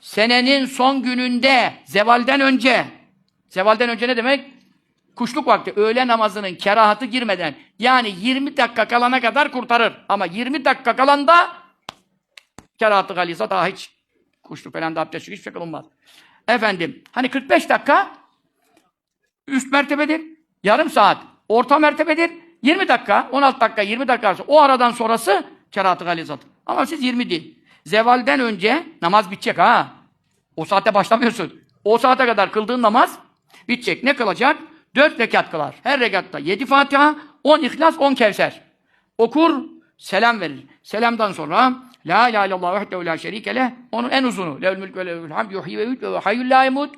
senenin son gününde, zevalden önce, zevalden önce ne demek? Kuşluk vakti, öğle namazının kerahatı girmeden, yani 20 dakika kalana kadar kurtarır. Ama 20 dakika kalanda kerahatı galisa daha hiç kuşluk falan da abdest hiçbir şey olmaz. Efendim, hani 45 dakika üst mertebedir. Yarım saat orta mertebedir. 20 dakika, 16 dakika, 20 dakika. O aradan sonrası kerahat-ı galizat. Ama siz 20 değil. Zevalden önce namaz bitecek ha. O saatte başlamıyorsun. O saate kadar kıldığın namaz bitecek. Ne kılacak? 4 rekat kılar. Her rekatta 7 Fatiha, 10 İhlas, 10 Kevser. Okur, selam verir. Selamdan sonra La ilahe illallah vehdehu la şerike leh. Onun en uzunu. Lehül mülk ve lehül hamd yuhyi ve yut ve hayyul la yemut.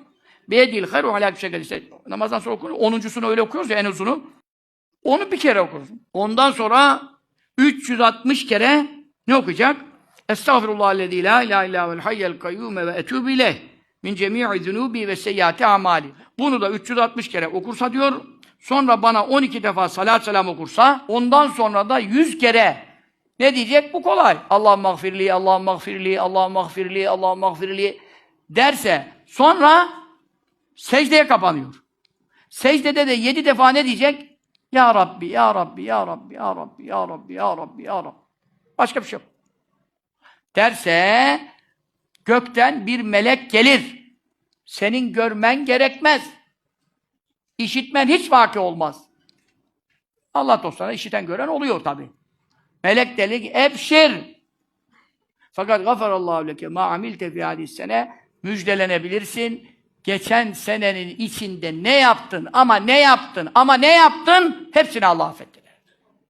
Biyedil hayru ala kulli işte namazdan sonra okunur. Onuncusunu öyle okuyoruz ya en uzunu. Onu bir kere okuruz. Ondan sonra 360 kere ne okuyacak? Estağfirullahellezî la ilahe illa vel hayyel kayyûme ve etûbü ileyh min cemî'i zunûbi ve seyyiâti amâli. Bunu da 360 kere okursa diyor, sonra bana 12 defa salat selam okursa, ondan sonra da 100 kere ne diyecek? Bu kolay. Allah mağfirli, Allah mağfirli, Allah mağfirli, Allah mağfirli derse sonra secdeye kapanıyor. Secdede de yedi defa ne diyecek? Ya Rabbi, Ya Rabbi, Ya Rabbi, Ya Rabbi, Ya Rabbi, Ya Rabbi, Ya Rabbi. Başka bir şey yok. Derse gökten bir melek gelir. Senin görmen gerekmez. İşitmen hiç vaki olmaz. Allah dostlarına işiten gören oluyor tabi. Melek dedi ki. Fakat gafarallahu leke ma amilte fi hadis sene müjdelenebilirsin. Geçen senenin içinde ne yaptın ama ne yaptın ama ne yaptın hepsini Allah affetti.